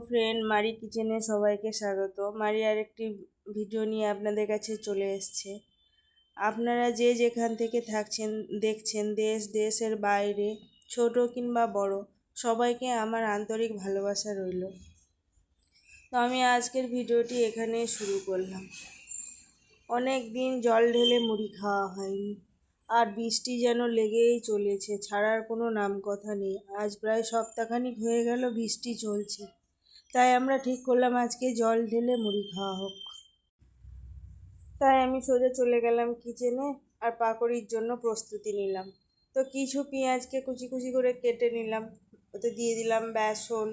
Friend মারি কিচেনে সবাইকে স্বাগত। মারি আরেকটি ভিডিও নিয়ে আপনাদের কাছে চলে এসছে। আপনারা যে যেখান থেকে থাকছেন, দেখছেন দেশ, দেশের বাইরে, ছোট কিংবা বড়, সবাইকে আমার আন্তরিক ভালোবাসা রইল। তো আমি আজকের ভিডিওটি এখানে শুরু করলাম। অনেক দিন জল ঢেলে মুড়ি খাওয়া হয়নি। আর বৃষ্টি যেন লেগেই চলেছে, ছাড়ার কোনো নাম কথা নেই। আজ প্রায় সপ্তাহখানিক হয়ে গেল বৃষ্টি চলছে। তাই আমরা ঠিক করলাম আজকে জল ঢেলে মুড়ি খাওয়া হোক। তাই আমি সোজা চলে গেলাম কিচেনে আর পাকড়ির জন্য প্রস্তুতি নিলাম। তো কিছু পেঁয়াজকে কুচি কুচি করে কেটে নিলাম। ওতে দিয়ে দিলাম বেসন,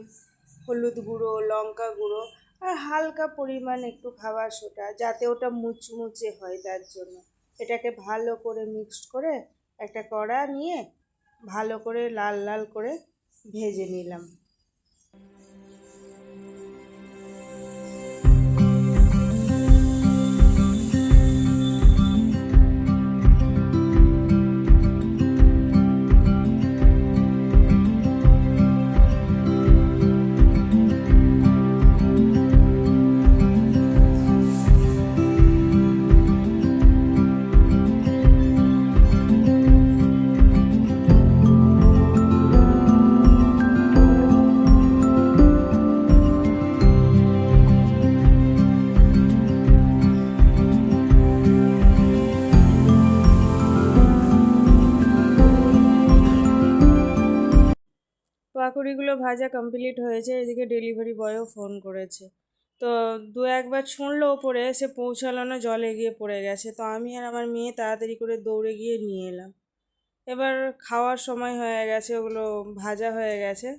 হলুদ গুঁড়ো, লঙ্কা গুঁড়ো আর হালকা পরিমাণ একটু খাবার সোটা যাতে ওটা মুচমুচে হয় তার জন্য। এটাকে ভালো করে মিক্সড করে একটা কড়া নিয়ে ভালো করে লাল লাল করে ভেজে নিলাম। পাকুড়িগুলো ভাজা কমপ্লিট হয়েছে, এদিকে ডেলিভারি বয়ও ফোন করেছে। তো দু একবার ছুঁড়লো ওপরে, সে পৌঁছালো না, জলে গিয়ে পড়ে গেছে। তো আমি আর আমার মেয়ে তাড়াতাড়ি করে দৌড়ে গিয়ে নিয়ে এলাম। এবার খাওয়ার সময় হয়ে গেছে, ওগুলো ভাজা হয়ে গেছে।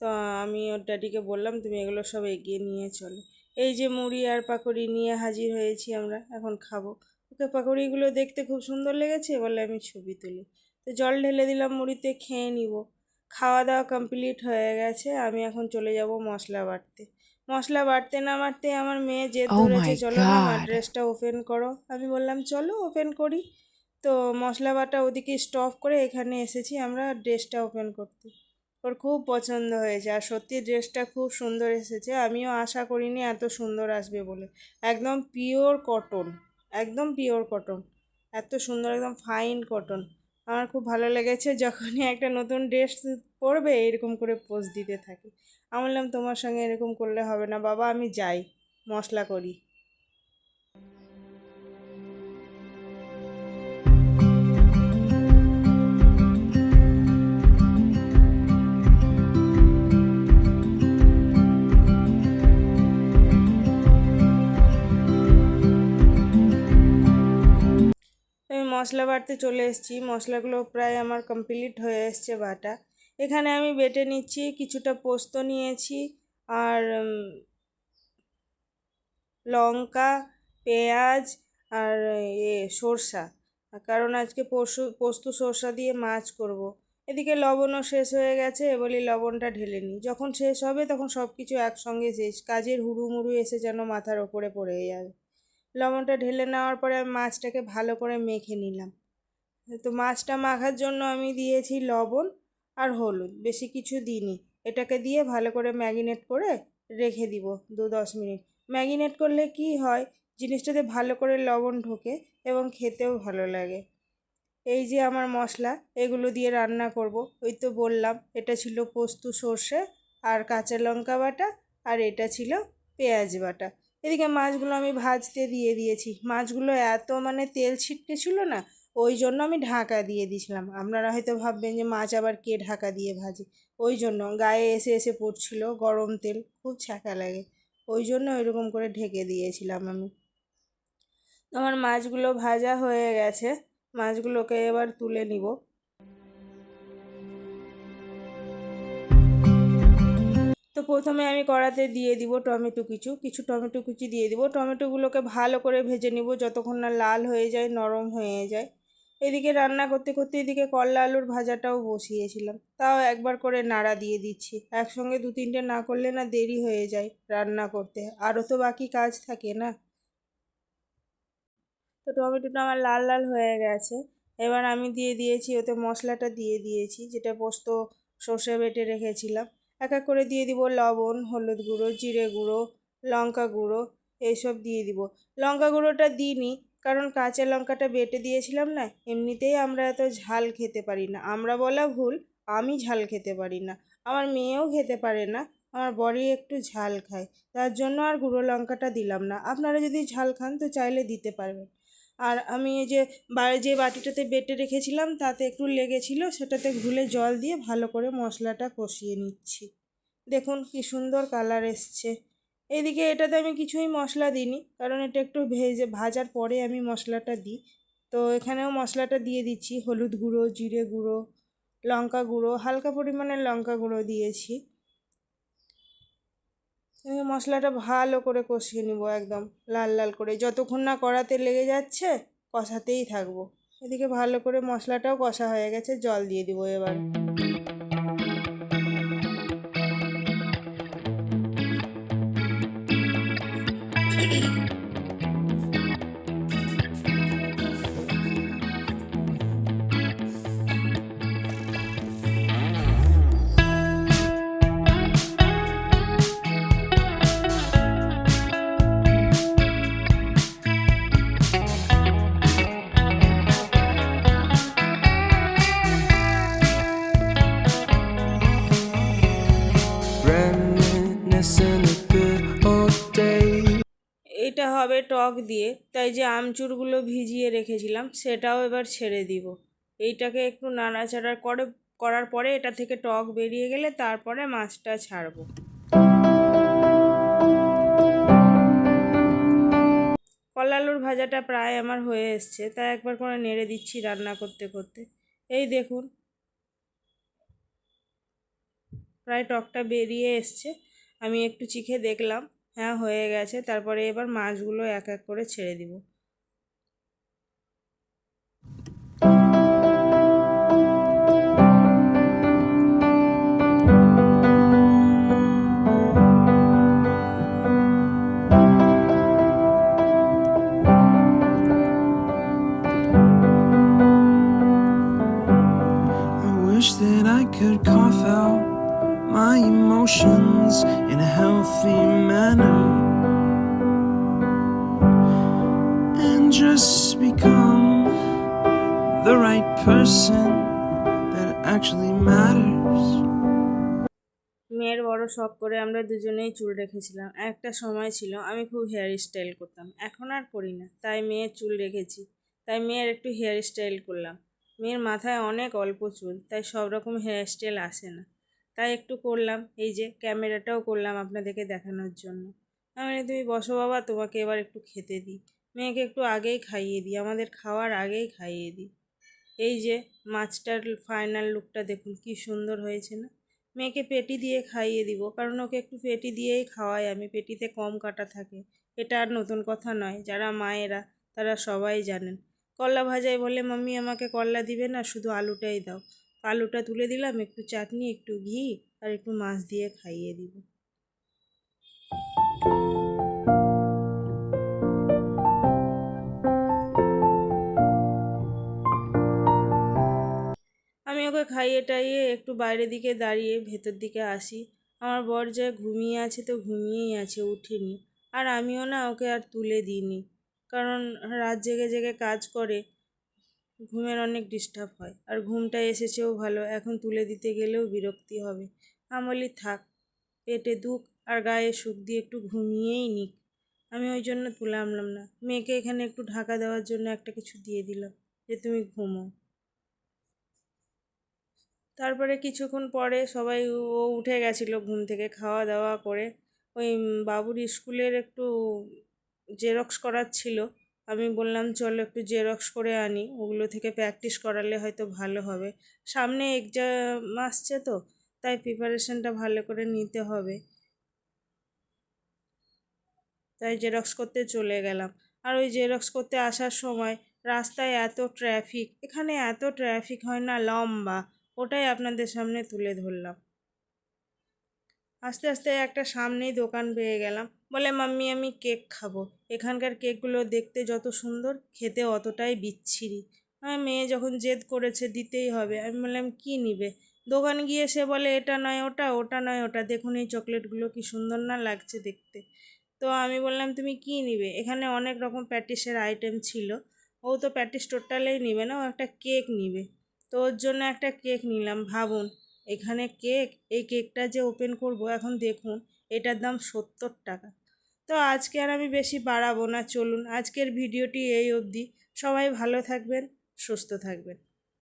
তো আমি ওর ড্যাডিকে বললাম, তুমি এগুলো সব এগিয়ে নিয়ে চলো। এই যে মুড়ি আর পাকড়ি নিয়ে হাজির হয়েছি আমরা, এখন খাব। ওকে পাকড়িগুলো দেখতে খুব সুন্দর লেগেছে, বলে আমি ছবি তুলি। তো জল ঢেলে দিলাম মুড়িতে, খেয়ে নিব। খাওয়া দাওয়া কমপ্লিট হয়ে গেছে আমি এখন চলে যাব মশলা বাটতে। মশলা বাটতে না বাটতে আমার মেয়ে জেদ Oh ধরেছে চলো না God. ড্রেসটা ওপেন করো। আমি বললাম চলো ওপেন করি। তো মশলা বাটা ওদিকে স্টপ করে এখানে এসেছি আমরা ড্রেসটা ওপেন করতে। ওর খুব পছন্দ হয়েছে আর সত্যি ড্রেসটা খুব সুন্দর এসেছে। আমিও আশা করিনি এত সুন্দর আসবে বলে। একদম পিওর কটন একদম পিওর কটন এত সুন্দর একদম ফাইন কটন আমার খুব ভালো লেগেছে যখনই একটা নতুন ড্রেস পরবে, এরকম করে পোজ দিতে থাকে। আমি বললাম, তোমার সঙ্গে এরকম করলে হবে না, বাবা, আমি যাই, মশলা করি। মশলা বাটতে চলে এসেছি। মশলাগুলো প্রায় আমার কমপ্লিট হয়ে এসছে বাটা। এখানে আমি বেটে নিচ্ছি, কিছুটা পোস্ত নিয়েছি আর লঙ্কা, পেঁয়াজ আর, এ, সর্ষা। কারণ আজকে পরশু, পোস্ত সর্ষা দিয়ে মাছ করব। এদিকে লবণও শেষ হয়ে গেছে বলি লবণটা ঢেলে নিই। যখন শেষ হবে তখন সব কিছু একসঙ্গে শেষ। কাজের হুড়ুমুড়ু এসে যেন মাথার ওপরে পড়ে যাবে লবণটা ঢেলে নেওয়ার পরে আমি মাছটাকে ভালো করে মেখে নিলাম। তো মাছটা মাখার জন্য আমি দিয়েছি লবণ আর হলুদ, বেশি কিছু দিইনি। এটাকে দিয়ে ভালো করে ম্যাগিনেট করে রেখে দিব দু দশ মিনিট। ম্যাগিনেট করলে কি হয়, জিনিসটাতে ভালো করে লবণ ঢোকে এবং খেতেও ভালো লাগে। এই যে আমার মশলা, এগুলো দিয়ে রান্না করব। ওই তো বললাম, এটা ছিল পোস্ত সর্ষে আর কাঁচা লঙ্কা বাটা আর এটা ছিল পেঁয়াজ বাটা। এদিকে মাছগুলো আমি ভাজতে দিয়ে দিয়েছি। মাছগুলো এত মানে তেল ছিটকে ছিল না, ওই জন্য আমি ঢাকা দিয়ে দিয়েছিলাম আপনারা হয়তো ভাববেন যে মাছ আবার কে ঢাকা দিয়ে ভাজে? ওই জন্য, গায়ে এসে এসে পড়ছিল গরম তেল, খুব ছ্যাঁকা লাগে। ওই জন্য ওইরকম করে ঢেকে দিয়েছিলাম আমি। আমার মাছগুলো ভাজা হয়ে গেছে। মাছগুলোকে এবার তুলে নিব। তো প্রথমে আমি কড়াতে দিয়ে দিব টমেটো কিছু কিছু টমেটো কুচি দিয়ে দিব। টমেটোগুলোকে ভালো করে ভেজে নিব যতক্ষণ না লাল হয়ে যায়, নরম হয়ে যায়। এদিকে রান্না করতে করতে এদিকে করলা আলুর ভাজাটাও বসিয়েছিলাম। তাও একবার করে নাড়া দিয়ে দিচ্ছি। একসঙ্গে দু তিনটে না করলে না দেরি হয়ে যায় রান্না করতে। আরও তো বাকি কাজ থাকে না। তো টমেটোটা আমার লাল লাল হয়ে গেছে। এবার আমি দিয়ে দিয়েছি, ওতে মশলাটা দিয়ে দিয়েছি, যেটা পোস্ত সর্ষে বেটে রেখেছিলাম। এক এক করে দিয়ে দিব লবণ, হলুদ গুঁড়ো, জিরে গুঁড়ো, লঙ্কা গুঁড়ো, এইসব দিয়ে দিব। লঙ্কা গুঁড়োটা দিইনি, কারণ কাঁচা লঙ্কাটা বেটে দিয়েছিলাম না, এমনিতেই আমরা এত ঝাল খেতে পারি না। আমরা বলা ভুল, আমি ঝাল খেতে পারি না। আমার মেয়েও খেতে পারে না, আমার বড়ি একটু ঝাল খায়, তার জন্য আর গুঁড়ো লঙ্কাটা দিলাম না। আপনারা যদি ঝাল খান তো চাইলে দিতে পারবেন। আর আমি এই যে যে বাটিটাতে বেটে রেখেছিলাম, তাতে একটু লেগেছিল, সেটাতে ঘুলে জল দিয়ে ভালো করে মশলাটা কষিয়ে নিচ্ছি। দেখুন কি সুন্দর কালার এসছে। এইদিকে এটাতে আমি কিছুই মশলা দিইনি, কারণ এটা একটু ভেজে, ভাজার পরে আমি মশলাটা দিই। তো এখানেও মশলাটা দিয়ে দিচ্ছি, হলুদ গুঁড়ো, জিরে গুঁড়ো, লঙ্কা গুঁড়ো, হালকা পরিমাণে লঙ্কা গুঁড়ো দিয়েছি। মশলাটা ভালো করে কষিয়ে নিব একদম, লাল লাল করে। যতক্ষণ না কড়াতে লেগে যাচ্ছে, কষাতেই থাকব। এদিকে ভালো করে মশলাটাও কষা হয়ে গেছে, জল দিয়ে দিব এবার। টক দিয়ে তাই যে আমচুরগুলো ভিজিয়ে রেখেছিলাম, সেটাও এবার ছেড়ে দিব। এইটাকে একটু নাড়াচাড়া করে, করার পরে এটা থেকে টক বেরিয়ে গেলে তারপরে মাছটা ছাড়বো। কলা আলুর ভাজাটা প্রায় আমার হয়ে এসছে, তাই একবার করে নেড়ে দিচ্ছি রান্না করতে করতে। এই দেখুন, প্রায় টকটা বেরিয়ে এসছে। আমি একটু চিখে দেখলাম হ্যাঁ হয়ে গেছে তারপরে এবার মাছগুলো এক এক করে ছেড়ে দিব I could cough out my emotions. In a healthy manner. And just become the right person that actually matters. মেয়ের বড় শখ করে আমরা দুজনেই চুল রেখেছিলাম। একটা সময় ছিল, আমি খুব হেয়ার স্টাইল করতাম। এখন আর করি না। তাই মেয়ের চুল রেখেছি। তাই মেয়ের একটু হেয়ার স্টাইল করলাম। মেয়ের মাথায় অনেক অল্প চুল, তাই সব রকম হেয়ার স্টাইল আসে না। তাই একটু করলাম। এই যে, ক্যামেরাটাও করলাম আপনাদেরকে দেখানোর জন্য। আমি তুমি বসো বাবা, তোমাকে এবার একটু খেতে দিই। মেয়েকে একটু আগেই খাইয়ে দিই, আমাদের খাওয়ার আগেই খাইয়ে দিই। এই যে, মাছটার ফাইনাল লুকটা দেখুন, কি সুন্দর হয়েছে না? মেয়েকে পেটি দিয়ে খাইয়ে দিব, কারণ ওকে একটু পেটি দিয়েই খাওয়াই আমি, পেটিতে কম কাটা থাকে। এটা আর নতুন কথা নয়, যারা মায়েরা, তারা সবাই জানেন। করলা ভাজায় বলে, মাম্মি আমাকে করলা দিবে না, শুধু আলুটাই দাও। আলুটা তুলে দিলাম, একটু চাটনি, একটু ঘি আর একটু মাছ দিয়ে খাইয়ে দিব। আমি ওকে খাইয়ে টাইয়ে একটু বাইরের দিকে দাঁড়িয়ে ভেতর দিকে আসি। আমার বর যা ঘুমিয়ে আছে তো ঘুমিয়েই আছে, উঠিনি। আর আমিও না ওকে আর তুলে দিইনি। কারণ রাত জেগে জেগে কাজ করে ঘুমের অনেক ডিস্টার্ব হয়। আর ঘুমটা এসেছেও ভালো, এখন তুলে দিতে গেলেও বিরক্তি হবে। আমি থাক, পেটে দুঃখ আর গায়ে সুখ দিয়ে একটু ঘুমিয়েই নিক। আমি ওই জন্য তুলে আনলাম না। মেয়েকে এখানে একটু ঢাকা দেওয়ার জন্য একটা কিছু দিয়ে দিলাম, যে তুমি ঘুমো। তারপরে কিছুক্ষণ পরে সবাই ও উঠে গেছিল ঘুম থেকে খাওয়া দাওয়া করে। ওই বাবুর স্কুলের একটু জেরক্স করার ছিল। আমি বললাম, চলো একটু জেরক্স করে আনি, ওগুলো থেকে প্র্যাকটিস করালে হয়তো ভালো হবে। সামনে এক্সাম আসছে তো, তাই প্রিপারেশনটা ভালো করে নিতে হবে। তাই জেরক্স করতে চলে গেলাম। আর ওই জেরক্স করতে আসার সময় রাস্তায় এত ট্র্যাফিক এখানে এত ট্রাফিক হয় না, লম্বা। ওটাই আপনাদের সামনে তুলে ধরলাম। আস্তে আস্তে একটা সামনেই দোকান পেয়ে গেলাম। বলে, মাম্মি, আমি কেক খাব। এখানকার কেকগুলো দেখতে যত সুন্দর, খেতে অতটাই বিচ্ছিরি। আমার মেয়ে যখন জেদ করেছে, দিতেই হবে। আমি বললাম, কী নিবে? দোকান গিয়ে সে বলে, এটা নয়, ওটা ওটা নয়, ওটা। দেখুন এই চকলেটগুলো কি সুন্দর না লাগছে দেখতে। তো আমি বললাম, তুমি কি নিবে? এখানে অনেক রকম প্যাটিসের আইটেম ছিল। ও তো প্যাটিস টোটালেই নিবে না, ও একটা কেক নিবে। তো ওর জন্য একটা কেক নিলাম। ভাবুন, এখানে কেক, এই কেকটা যে ওপেন করব, এখন দেখুন। এটার দাম সত্তর টাকা। তো আজকে আর আমি বেশি বাড়াবো না, চলুন। আজকের ভিডিওটি এই অবধি। সবাই ভালো থাকবেন, সুস্থ থাকবেন।